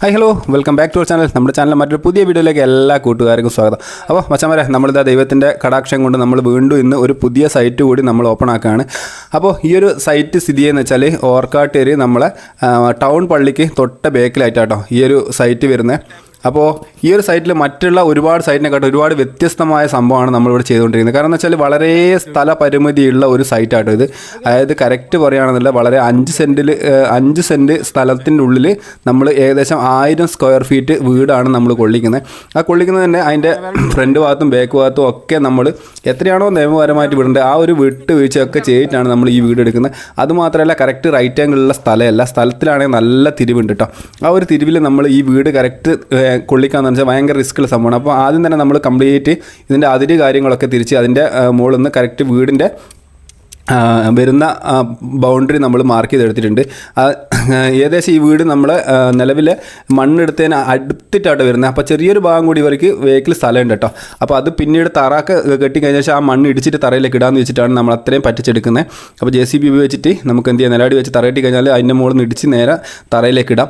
Hi hello welcome back to our channel നമ്മുടെ channel മറ്റൊരു പുതിയ വീഡിയോയിലേക്ക് എല്ലാ കൂട്ടുകാർക്കും സ്വാഗതം. അപ്പോൾ മച്ചമാരെ നമ്മളിതാ ദൈവത്തിന്റെ കടാക്ഷം കൊണ്ട് നമ്മൾ വീണ്ടും ഇന്ന് ഒരു പുതിയ സൈറ്റ് കൂടി നമ്മൾ ഓപ്പൺ ആക്കുകയാണ്. അപ്പോൾ ഈ ഒരു സൈറ്റ് സ്ഥിതി ചെയ്യുന്ന വെച്ചാൽ ഓർക്കാട്ടേരി നമ്മളെ ടൗൺ പള്ളിക്ക് തൊട്ട ബേക്കിലായിട്ടാട്ടോ ഈ ഒരു സൈറ്റ് വരുന്നത്. അപ്പോൾ ഈ ഒരു സൈറ്റിൽ മറ്റുള്ള ഒരുപാട് സൈറ്റിനെക്കാട്ടും ഒരുപാട് വ്യത്യസ്തമായ സംഭവമാണ് നമ്മളിവിടെ ചെയ്തുകൊണ്ടിരിക്കുന്നത്. കാരണം എന്ന് വെച്ചാൽ വളരെ സ്ഥല പരിമിതിയുള്ള ഒരു സൈറ്റാട്ടോ ഇത്. അതായത് കറക്റ്റ് പറയുകയാണെന്നില്ല വളരെ അഞ്ച് സെന്റിൽ അഞ്ച് സെന്റ് സ്ഥലത്തിന്റെ ഉള്ളിൽ നമ്മൾ ഏകദേശം ആയിരം സ്ക്വയർ ഫീറ്റ് വീടാണ് നമ്മൾ കൊള്ളിക്കുന്നത്. ആ കൊള്ളിക്കുന്നത് തന്നെ അതിന്റെ ഫ്രണ്ട് ഭാഗത്തും ബാക്ക് ഭാഗത്തും ഒക്കെ നമ്മൾ എത്രയാണോ നിയമപരമായിട്ട് വീടുണ്ട് ആ ഒരു വിട്ട് വീഴ്ചയൊക്കെ ചെയ്തിട്ടാണ് നമ്മൾ ഈ വീട് എടുക്കുന്നത്. അതുമാത്രമല്ല കറക്റ്റ് റൈറ്റ് ആംഗിളുള്ള സ്ഥലമല്ല. സ്ഥലത്തിലാണെങ്കിൽ നല്ല തിരിവുണ്ട് കേട്ടോ ആ ഒരു തിരിവിൽ നമ്മൾ ഈ വീട് കറക്റ്റ് കൊള്ളിക്കാന്ന് വെച്ചാൽ ഭയങ്കര റിസ്ക്കുള്ള സംഭവമാണ്. അപ്പോൾ ആദ്യം തന്നെ നമ്മൾ കംപ്ലീറ്റ് ഇതിന്റെ അതിര് കാര്യങ്ങളൊക്കെ തിരിച്ച് അതിന്റെ മുകളിൽ നിന്ന് കറക്റ്റ് വീടിന്റെ വരുന്ന ബൗണ്ടറി നമ്മൾ മാർക്ക് ചെയ്തെടുത്തിട്ടുണ്ട്. ഏകദേശം ഈ വീട് നമ്മൾ നിലവിൽ മണ്ണെടുത്തതിന് അടുത്തിട്ടാണ് വരുന്നത്. അപ്പോൾ ചെറിയൊരു ഭാഗം കൂടി ഇവർക്ക് വേക്കിൽ സ്ഥലമുണ്ട് കേട്ടോ. അപ്പോൾ അത് പിന്നീട് തറാക്ക് കെട്ടി കഴിഞ്ഞ ശേഷം ആ മണ്ണ് ഇടിച്ചിട്ട് തറയിലേക്ക് ഇടാന്ന് വെച്ചിട്ടാണ് നമ്മൾ അത്രയും പറ്റിച്ചെടുക്കുന്നത്. അപ്പോൾ ജെ സി ബി ഉപയോഗിച്ചിട്ട് നമുക്ക് എന്ത് ചെയ്യാം? നിലാടി വെച്ച് തറയിട്ട് കഴിഞ്ഞാൽ അതിന്റെ മുകളിൽ നിന്ന് ഇടിച്ച് നേരെ തറയിലേക്ക് ഇടാം.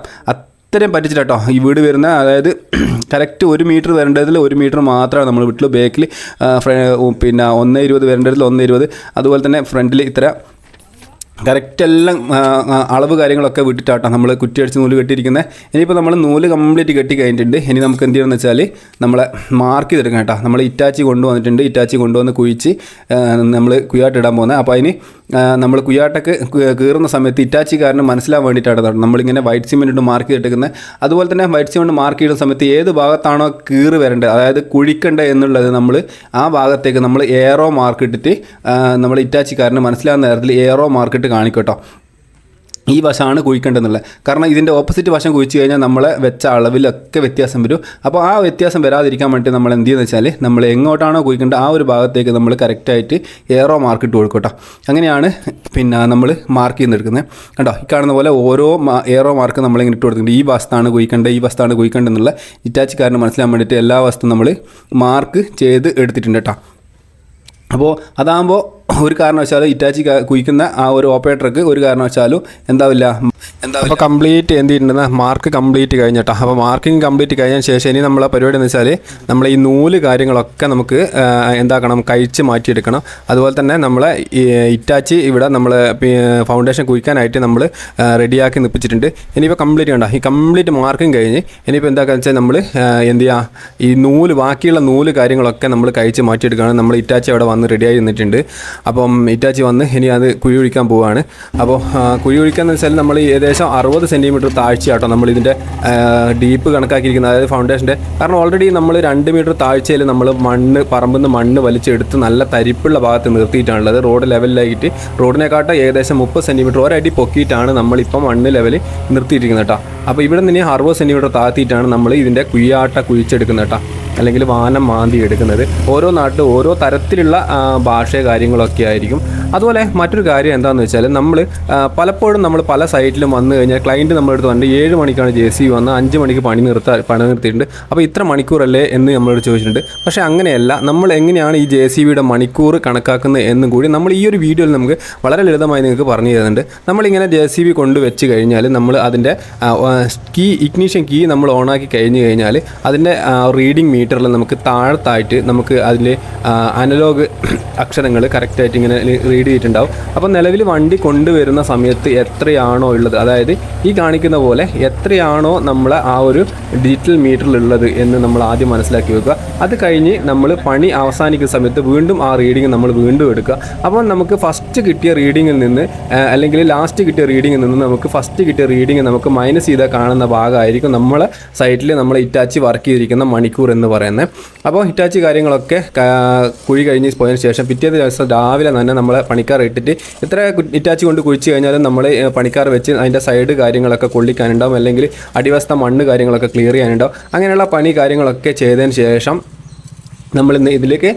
അത്രയും കേട്ടോ ഈ വീട് വരുന്ന അതായത് കറക്റ്റ് ഒരു മീറ്റർ വരേണ്ടതിൽ ഒരു മീറ്റർ മാത്രമാണ് നമ്മൾ വീട്ടിൽ ബാക്കിൽ പിന്നെ ഒന്ന് ഇരുപത് വരേണ്ടതിൽ ഒന്ന് ഇരുപത്. അതുപോലെ തന്നെ ഫ്രണ്ടിൽ ഇത്ര കറക്റ്റ് എല്ലാം അളവ് കാര്യങ്ങളൊക്കെ വിട്ടിട്ടാട്ടോ നമ്മൾ കുറ്റിയടിച്ച് നൂൽ കെട്ടിയിരിക്കുന്നത് ഇനിയിപ്പോൾ നമ്മൾ നൂൽ കംപ്ലീറ്റ് കെട്ടി കഴിഞ്ഞിട്ടുണ്ട്. ഇനി നമുക്ക് എന്ത് ചെയ്യണമെന്ന് വെച്ചാൽ നമ്മളെ മാർക്ക് ചെയ്തെടുക്കണം കേട്ടോ. നമ്മൾ ഇറ്റാച്ചി കൊണ്ടുവന്നിട്ടുണ്ട്. ഇറ്റാച്ചി കൊണ്ടുവന്ന് കുഴിച്ച് നമ്മൾ കുയാട്ടിടാൻ പോകുന്നത് അപ്പോൾ അതിന് നമ്മൾ കുയാട്ടൊക്കെ കീറുന്ന സമയത്ത് ഇറ്റാച്ചിക്കാരന് മനസ്സിലാൻ വേണ്ടിയിട്ടാണ് നമ്മളിങ്ങനെ വൈറ്റ് സിമെന്റ് ഇട്ട് മാർക്ക് ചെയ്തെടുക്കുന്നത് അതുപോലെ തന്നെ വൈറ്റ് സിമെന്റ് മാർക്ക് ചെയ്യുന്ന സമയത്ത് ഏത് ഭാഗത്താണോ കീറ് വരേണ്ടത് അതായത് കുഴിക്കേണ്ടത് എന്നുള്ളത് നമ്മൾ ആ ഭാഗത്തേക്ക് നമ്മൾ ഏറോ മാർക്ക് ഇട്ടിട്ട് നമ്മൾ ഇറ്റാച്ചിക്കാരന് മനസ്സിലാകുന്ന തരത്തിൽ ഏറോ മാർക്ക് ഇട്ട് കാണിക്കട്ടോ. ഈ വശമാണ് കുഴിക്കേണ്ടതെന്നുള്ളത്. കാരണം ഇതിന്റെ ഓപ്പോസിറ്റ് വശം കുഴിച്ച് കഴിഞ്ഞാൽ നമ്മളെ വെച്ച അളവിലൊക്കെ വ്യത്യാസം വരും. അപ്പോൾ ആ വ്യത്യാസം വരാതിരിക്കാൻ വേണ്ടി നമ്മൾ എന്ത് ചെയ്യുന്നത് വെച്ചാൽ നമ്മൾ എങ്ങോട്ടാണോ കുഴിക്കേണ്ടത് ആ ഒരു ഭാഗത്തേക്ക് നമ്മൾ കറക്റ്റായിട്ട് ഏറോ മാർക്ക് ഇട്ട് കൊടുക്കട്ടോ. അങ്ങനെയാണ് പിന്നെ നമ്മൾ മാർക്ക് ചെയ്യുന്നെടുക്കുന്നത് കണ്ടോ? ഈ കാണുന്ന പോലെ ഓരോ ഏറോ മാർക്ക് നമ്മളിങ്ങനെ ഇട്ട് കൊടുക്കുന്നുണ്ട് ഈ വസ്താണ് കുഴിക്കേണ്ടത് ഈ വസ്താണ് കുഴിക്കേണ്ടതെന്നുള്ള ഇറ്റാച്ചിക്കാരന് മനസ്സിലാൻ വേണ്ടിയിട്ട് എല്ലാ വസ്തുവും നമ്മൾ മാർക്ക് ചെയ്ത് എടുത്തിട്ടുണ്ട് കേട്ടോ. അപ്പോൾ അതാകുമ്പോൾ ഒരു കാരണവശാലും ഇറ്റാച്ചി കുയിക്കുന്ന കുഴിക്കുന്ന ആ ഒരു ഓപ്പറേറ്റർക്ക് ഒരു കാരണവശാലും എന്താവില്ല. എന്താ അപ്പോൾ കംപ്ലീറ്റ് എന്ത് ചെയ്തിട്ടുണ്ടെന്ന് മാർക്ക് കംപ്ലീറ്റ് കഴിഞ്ഞിട്ടോ അപ്പോൾ മാർക്കിംഗ് കംപ്ലീറ്റ് കഴിഞ്ഞ ശേഷം ഇനി നമ്മളെ പരിപാടി എന്ന് വെച്ചാൽ നമ്മൾ ഈ നൂൽ കാര്യങ്ങളൊക്കെ നമുക്ക് എന്താക്കണം? കഴിച്ച് മാറ്റിയെടുക്കണം. അതുപോലെ തന്നെ നമ്മളെ ഇറ്റാച്ചി ഇവിടെ നമ്മൾ ഫൗണ്ടേഷൻ കുഴിക്കാനായിട്ട് നമ്മൾ റെഡിയാക്കി നിപ്പിച്ചിട്ടുണ്ട്. ഇനിയിപ്പോൾ കംപ്ലീറ്റ് കണ്ടോ. ഈ കംപ്ലീറ്റ് മാർക്കിംഗ് കഴിഞ്ഞ് ഇനിയിപ്പോൾ എന്താക്കാന്ന് വെച്ചാൽ നമ്മൾ എന്ത് ചെയ്യുക ഈ നൂൽ ബാക്കിയുള്ള നൂൽ കാര്യങ്ങളൊക്കെ നമ്മൾ കഴിച്ച് മാറ്റിയെടുക്കുകയാണ് നമ്മൾ ഇറ്റാച്ചി അവിടെ വന്ന് റെഡിയായി നിന്നിട്ടുണ്ട്. അപ്പം ഇറ്റാച്ചി വന്ന് ഇനി അത് കുഴി ഒഴിക്കാൻ പോവുകയാണ് അപ്പോൾ കുഴി ഒഴിക്കാന്ന് വെച്ചാൽ നമ്മൾ ഏകദേശം അറുപത് സെന്റിമീറ്റർ താഴ്ചയാട്ടോ നമ്മൾ ഇതിന്റെ ഡീപ്പ് കണക്കാക്കിയിരിക്കുന്നത് അതായത് ഫൗണ്ടേഷന്റെ കാരണം ഓൾറെഡി നമ്മൾ രണ്ട് മീറ്റർ താഴ്ചയിൽ നമ്മൾ മണ്ണ് പറമ്പിൽ നിന്ന് മണ്ണ് വലിച്ചെടുത്ത് നല്ല തരിപ്പുള്ള ഭാഗത്ത് നിർത്തിയിട്ടാണുള്ളത് റോഡ് ലെവലിലായിട്ട് റോഡിനെക്കാട്ടും ഏകദേശം മുപ്പത് സെന്റിമീറ്റർ ഒരടി പൊക്കിയിട്ടാണ് നമ്മളിപ്പം മണ്ണ് ലെവൽ നിർത്തിയിട്ടിരിക്കുന്നത് കേട്ടോ അപ്പോൾ ഇവിടെ നിന്ന് അറുപത് സെന്റിമീറ്റർ താഴ്ത്തിയിട്ടാണ് നമ്മൾ ഇതിന്റെ കുയ്യാട്ട കുഴിച്ചെടുക്കുന്നത് കേട്ടോ അല്ലെങ്കിൽ വാനം മാന്തി എടുക്കുന്നത് ഓരോ നാട്ടിൽ ഓരോ തരത്തിലുള്ള ഭാഷ കാര്യങ്ങളൊക്കെ ആയിരിക്കും. അതുപോലെ മറ്റൊരു കാര്യം എന്താണെന്ന് വെച്ചാൽ നമ്മൾ പലപ്പോഴും നമ്മൾ പല സൈറ്റിലും വന്നു കഴിഞ്ഞാൽ ക്ലയന്റ് നമ്മളെടുത്ത് വന്നിട്ട് ഏഴ് മണിക്കാണ് ജെ സി വന്ന് അഞ്ച് മണിക്ക് പണി നിർത്താ പണി നിർത്തിയിട്ടുണ്ട്. അപ്പോൾ ഇത്ര മണിക്കൂറല്ലേ എന്ന് നമ്മളോട് ചോദിച്ചിട്ടുണ്ട്. പക്ഷേ അങ്ങനെയല്ല നമ്മൾ എങ്ങനെയാണ് ഈ ജെ സി ബിയുടെ മണിക്കൂർ കണക്കാക്കുന്നത് എന്നും കൂടി നമ്മൾ ഈ ഒരു വീഡിയോയിൽ നമുക്ക് വളരെ ലളിതമായി നിങ്ങൾക്ക് പറഞ്ഞു തരുന്നുണ്ട്. നമ്മളിങ്ങനെ ജെ സി ബി കൊണ്ട് വെച്ച് കഴിഞ്ഞാൽ നമ്മൾ അതിന്റെ കീ ഇഗ്നീഷൻ കീ നമ്മൾ ഓണാക്കി കഴിഞ്ഞ് കഴിഞ്ഞാൽ അതിന്റെ റീഡിംഗ് മീറ്ററിൽ നമുക്ക് താഴത്തായിട്ട് നമുക്ക് അതിൽ അനലോഗ് അക്ഷരങ്ങൾ കറക്റ്റായിട്ട് ഇങ്ങനെ റീഡ് ചെയ്തിട്ടുണ്ടാവും. അപ്പോൾ നിലവിൽ വണ്ടി കൊണ്ടുവരുന്ന സമയത്ത് എത്രയാണോ ഉള്ളത് അതായത് ഈ കാണിക്കുന്ന പോലെ എത്രയാണോ നമ്മൾ ആ ഒരു ഡിജിറ്റൽ മീറ്ററിലുള്ളത് എന്ന് നമ്മൾ ആദ്യം മനസ്സിലാക്കി വെക്കുക. അത് കഴിഞ്ഞ് നമ്മൾ പണി അവസാനിക്കുന്ന സമയത്ത് വീണ്ടും ആ റീഡിങ് നമ്മൾ വീണ്ടും എടുക്കുക. അപ്പോൾ നമുക്ക് ഫസ്റ്റ് കിട്ടിയ റീഡിങ്ങിൽ നിന്ന് അല്ലെങ്കിൽ ലാസ്റ്റ് കിട്ടിയ റീഡിങ്ങിൽ നിന്ന് നമുക്ക് ഫസ്റ്റ് കിട്ടിയ റീഡിങ് നമുക്ക് മൈനസ് ചെയ്താൽ കാണുന്ന ഭാഗമായിരിക്കും നമ്മളെ സൈറ്റിൽ നമ്മൾ ഇറ്റാച്ചി വർക്ക് ചെയ്തിരിക്കുന്ന മണിക്കൂർ എന്ന് പറയുന്നത്. അപ്പോൾ ഹിറ്റാച്ചി കാര്യങ്ങളൊക്കെ കുഴി കഴിഞ്ഞ് പോയതിന് ശേഷം പിറ്റേ ദിവസം രാവിലെ തന്നെ നമ്മളെ പണിക്കാർ ഇട്ടിട്ട് ഇത്ര കു- ഹിറ്റാച്ചി കൊണ്ട് കുഴിച്ച് കഴിഞ്ഞാലും നമ്മൾ പണിക്കാർ വെച്ച് അതിന്റെ സൈഡ് കാര്യങ്ങളൊക്കെ കൊള്ളിക്കാനുണ്ടാവും അല്ലെങ്കിൽ അടിവസ്ഥ മണ്ണ് കാര്യങ്ങളൊക്കെ ക്ലിയർ ചെയ്യാനുണ്ടാവും. അങ്ങനെയുള്ള പണി കാര്യങ്ങളൊക്കെ ചെയ്തതിന് ശേഷം നമ്മൾ ഇന്ന് ഇതിലേക്ക്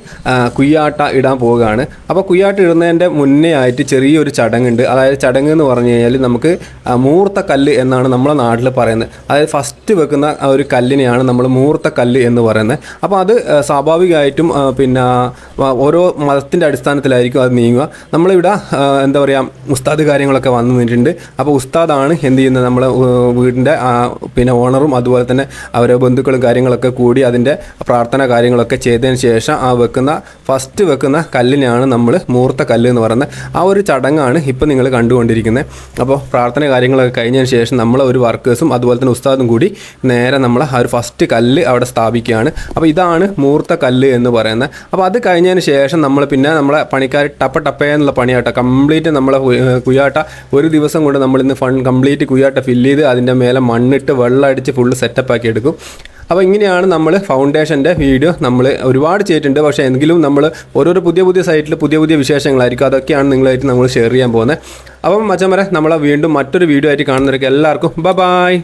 കുയ്യാട്ട ഇടാൻ പോവുകയാണ്. അപ്പോൾ കുയ്യാട്ട ഇടുന്നതിന്റെ മുന്നേ ആയിട്ട് ചെറിയൊരു ചടങ്ങുണ്ട്. അതായത് ചടങ്ങ് എന്ന് പറഞ്ഞു കഴിഞ്ഞാൽ നമുക്ക് ആ, മൂർത്ത കല്ല് എന്നാണ് നമ്മളെ നാട്ടിൽ പറയുന്നത്. അതായത് ഫസ്റ്റ് വെക്കുന്ന ഒരു കല്ലിനെയാണ് നമ്മൾ മൂർത്ത കല്ല് എന്ന് പറയുന്നത്. അപ്പോൾ അത് സ്വാഭാവികമായിട്ടും പിന്നെ ഓരോ മതത്തിന്റെ അടിസ്ഥാനത്തിലായിരിക്കും അത് നീങ്ങുക. നമ്മളിവിടെ എന്താ പറയുക ഉസ്താദ് കാര്യങ്ങളൊക്കെ വന്നു നിന്നിട്ടുണ്ട്. അപ്പോൾ ഉസ്താദാണ് എന്ത് ചെയ്യുന്നത്? നമ്മളെ വീടിന്റെ പിന്നെ ഓണറും അതുപോലെ തന്നെ അവരെ ബന്ധുക്കളും കാര്യങ്ങളൊക്കെ കൂടി അതിന്റെ പ്രാർത്ഥന കാര്യങ്ങളൊക്കെ ചെയ്തതിന് ശേഷം ആ വെക്കുന്ന ഫസ്റ്റ് വെക്കുന്ന കല്ലിനെയാണ് നമ്മൾ മൂർത്ത കല്ല് എന്ന് പറയുന്നത്. ആ ഒരു ചടങ്ങാണ് ഇപ്പോൾ നിങ്ങൾ കണ്ടുകൊണ്ടിരിക്കുന്നത്. അപ്പോൾ പ്രാർത്ഥന കാര്യങ്ങളൊക്കെ കഴിഞ്ഞതിന് ശേഷം നമ്മളെ ഒരു വർക്കേഴ്സും അതുപോലെ തന്നെ ഉസ്താദും കൂടി നേരെ നമ്മൾ ആ ഒരു ഫസ്റ്റ് കല്ല് അവിടെ സ്ഥാപിക്കുകയാണ്. അപ്പോൾ ഇതാണ് മൂർത്ത കല്ല് എന്ന് പറയുന്നത്. അപ്പോൾ അത് കഴിഞ്ഞതിന് ശേഷം നമ്മൾ പിന്നെ നമ്മളെ പണിക്കാർ ടപ്പ ടപ്പേ എന്നുള്ള പണിയാട്ട കംപ്ലീറ്റ് നമ്മളെ കുയാട്ട ഒരു ദിവസം കൊണ്ട് നമ്മൾ ഇന്ന് ഫൺ കംപ്ലീറ്റ് കുയാട്ട ഫില്ല് ചെയ്ത് അതിന്റെ മേലെ മണ്ണിട്ട് വെള്ളം അടിച്ച് ഫുള്ള് സെറ്റപ്പ് ആക്കി എടുക്കും. അപ്പോൾ ഇങ്ങനെയാണ് നമ്മൾ ഫൗണ്ടേഷന്റെ വീഡിയോ നമ്മൾ ഒരുപാട് ചെയ്തിട്ടുണ്ട്. പക്ഷേ എങ്കിലും നമ്മൾ ഓരോരോ പുതിയ പുതിയ സൈറ്റിൽ പുതിയ പുതിയ വിശേഷങ്ങളായിരിക്കും. അതൊക്കെയാണ് നിങ്ങളായിട്ട് നമ്മൾ ഷെയർ ചെയ്യാൻ പോകുന്നത്. അപ്പം മച്ചം വരെ നമ്മളെ വീണ്ടും മറ്റൊരു വീഡിയോ ആയിട്ട് കാണുന്നവർക്ക് എല്ലാവർക്കും ബ ബായ്